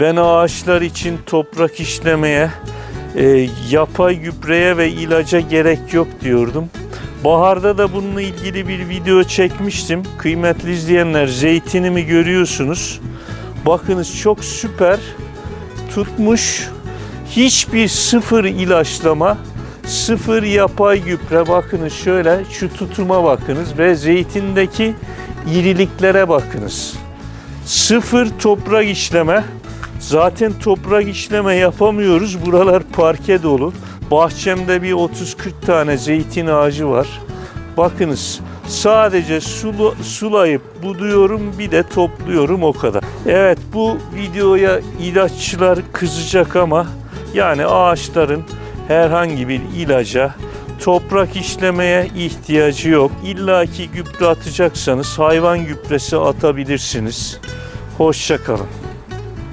Ben ağaçlar için toprak işlemeye, e, yapay gübreye ve ilaca gerek yok diyordum. Baharda da bununla ilgili bir video çekmiştim. Kıymetli izleyenler zeytinimi görüyorsunuz. Bakınız çok süper tutmuş. Hiçbir sıfır ilaçlama, sıfır yapay gübre. Bakınız şöyle şu tutuma bakınız ve zeytindeki iriliklere bakınız. Sıfır toprak işleme. Zaten toprak işleme yapamıyoruz. Buralar parke dolu. Bahçemde bir 30-40 tane zeytin ağacı var. Bakınız sadece sulu, sulayıp buduyorum bir de topluyorum o kadar. Evet bu videoya ilaççılar kızacak ama yani ağaçların herhangi bir ilaca toprak işlemeye ihtiyacı yok. İlla ki gübre atacaksanız hayvan gübresi atabilirsiniz. Hoşça kalın.